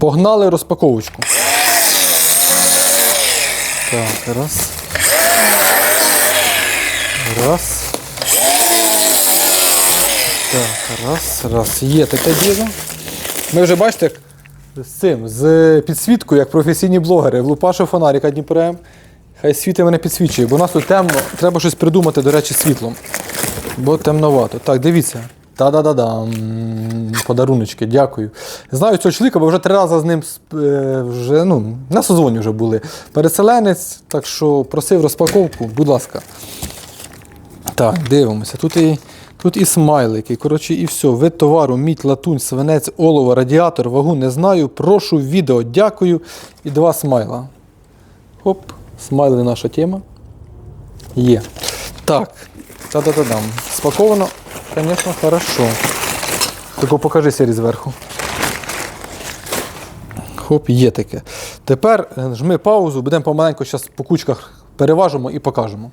Погнали розпаковочку. Так, раз. Раз. Так, раз, раз. Є таке діло. Ми вже бачите, з цим, з підсвіткою, як професійні блогери, влупашу фонарика Дніпрем. Хай світи мене підсвічує, бо у нас тут темно, треба щось придумати, до речі, світлом. Бо темновато. Так, дивіться. Та-да-да-дам. Подаруночки, дякую. Знаю цього чоловіка, бо вже три рази з ним е, вже, ну, на созвоні вже були. Переселенець, так що просив розпаковку, будь ласка. Так, дивимося. Тут і, тут і смайлики. Коротше, і все. Вид товару, мідь, латунь, свинець, олово, радіатор, вагу не знаю. Прошу відео, дякую. І два смайла. Хоп, смайли наша тема. Є. Так. Та-да-да-дам. Спаковано, звісно, хорошо. Тільки покажи сірі зверху. Хоп, є таке. Тепер е, жми паузу, будемо помаленьку зараз по кучках переважимо і покажемо.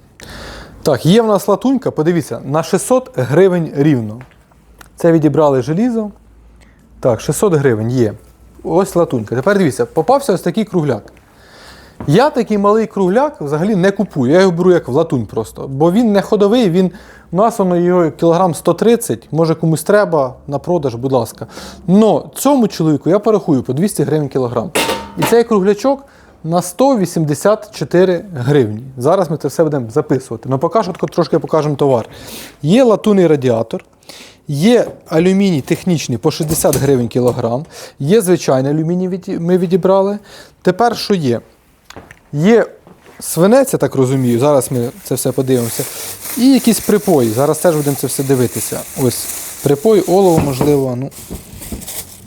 Так, є в нас латунька, подивіться, на 600 гривень рівно. Це відібрали желізо. Так, 600 гривень є. Ось латунька. Тепер дивіться, попався ось такий кругляк. Я такий малий кругляк взагалі не купую. Я його беру як в латунь просто. Бо він не ходовий, він у нас воно його кілограм 130, може комусь треба на продаж, будь ласка. Но цьому чоловіку я порахую по 200 гривень кілограм. І цей круглячок на 184 гривні. Зараз ми це все будемо записувати. Ну поки що трошки покажемо товар. Є латунний радіатор. Є алюміній технічний по 60 гривень кілограм. Є звичайний алюміній, ми відібрали. Тепер що є? Є свинець, я так розумію, зараз ми це все подивимося. І якісь припої. Зараз теж будемо це все дивитися. Ось припой, олово, можливо. Ну,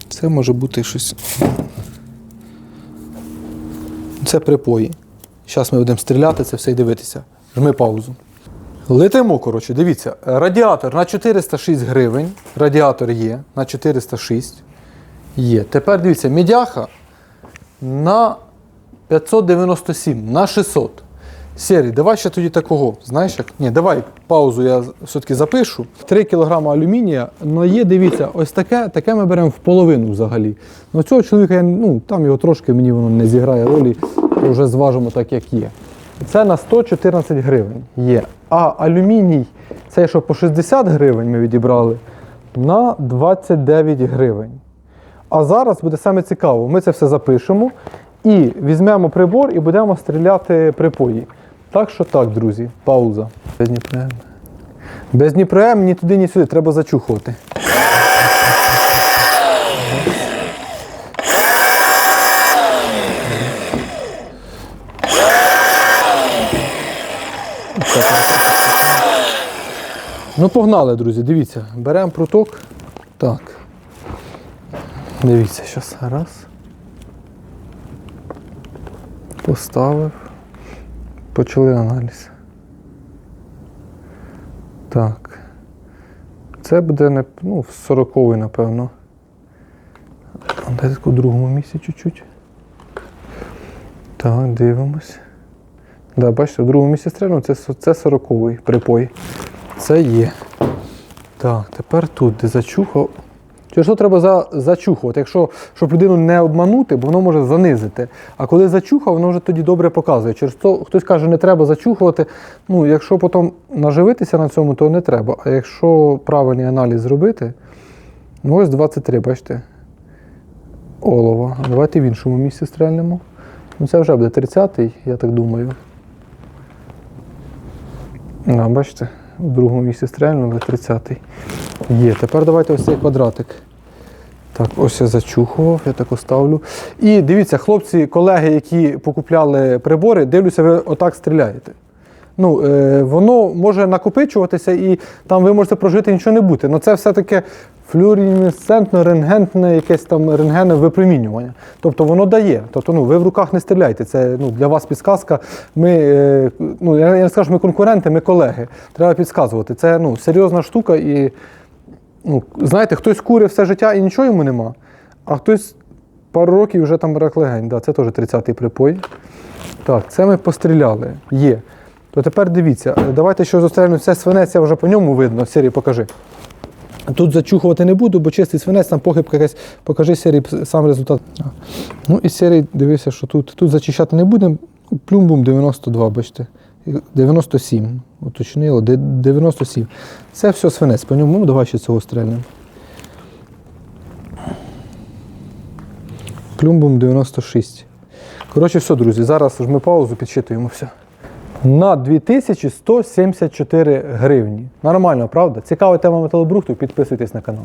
це може бути щось. Це припої. Зараз ми будемо стріляти, це все і дивитися. Жми паузу. Летимо, коротше, дивіться. Радіатор на 406 гривень. Радіатор є на 406. Є. Тепер дивіться, мідяха на 597 на 600. Серій, давай ще тоді такого. Знаєш як? Ні, давай паузу я все-таки запишу. 3 кг алюмінія, але є, дивіться, ось таке, таке ми беремо в половину взагалі. Ну цього чоловіка, ну, там його трошки мені воно не зіграє ролі, вже зважимо так, як є. Це на 114 гривень є. А алюміній, це що по 60 гривень ми відібрали, на 29 гривень. А зараз буде саме цікаво. Ми це все запишемо і візьмемо прибор і будемо стріляти припої. Так що так, друзі, пауза. Без Дніпрем. Без Дніпрем ні туди, ні сюди, треба зачухувати. Ну, погнали, друзі, дивіться. Беремо пруток. Так. Дивіться, зараз раз. Поставив. Почали аналіз. Так. Це буде ну, 40 напевно. А Де так у другому місці чуть-чуть. Так, дивимось. Да, бачите, в другому місці стрельну, це, це 40-й припой. Це є. Так, тепер тут, де зачухав. Через що треба за, зачухувати, якщо, щоб людину не обманути, бо воно може занизити. А коли зачухав, воно вже тоді добре показує. Через то хтось каже, не треба зачухувати. Ну, якщо потім наживитися на цьому, то не треба. А якщо правильний аналіз зробити, ну ось 23, бачите. Олова. Давайте в іншому місці стрельнемо. Ну, це вже буде 30-й, я так думаю. А, бачите, у другому місці стрельнули 30-й. Є. Тепер давайте ось цей квадратик. Так, ось я зачухував, я так оставлю. І дивіться, хлопці, колеги, які покупляли прибори, дивлюся, ви отак стріляєте. Ну, е, воно може накопичуватися і там ви можете прожити нічого не бути. Ну це все-таки флюоресцентно рентгенне якесь там рентгене випромінювання. Тобто воно дає. Тобто ну, ви в руках не стріляйте. Це ну, для вас підсказка. Ми, е, ну, я не скажу, ми конкуренти, ми колеги. Треба підказувати. Це ну, серйозна штука і ну, знаєте, хтось курить все життя і нічого йому нема, а хтось пару років вже там рак легень. Да, це теж 30-й припой. Так, це ми постріляли. Є. То тепер дивіться, давайте що зустрінемо це свинець, я вже по ньому видно. Сірі, покажи. Тут зачухувати не буду, бо чистий свинець, там похибка якась, покажи серії сам результат. Ну і серії дивися, що тут. Тут зачищати не будемо. Плюмбум 92, бачите. 97. Уточнило, 97. Це все свинець. По ньому ну, давай ще цього стрельнемо. Плюмбум 96. Коротше, все, друзі, зараз ми паузу підсчитуємо все. На 2174 гривні. Нормально, правда? Цікава тема металобрухту, підписуйтесь на канал.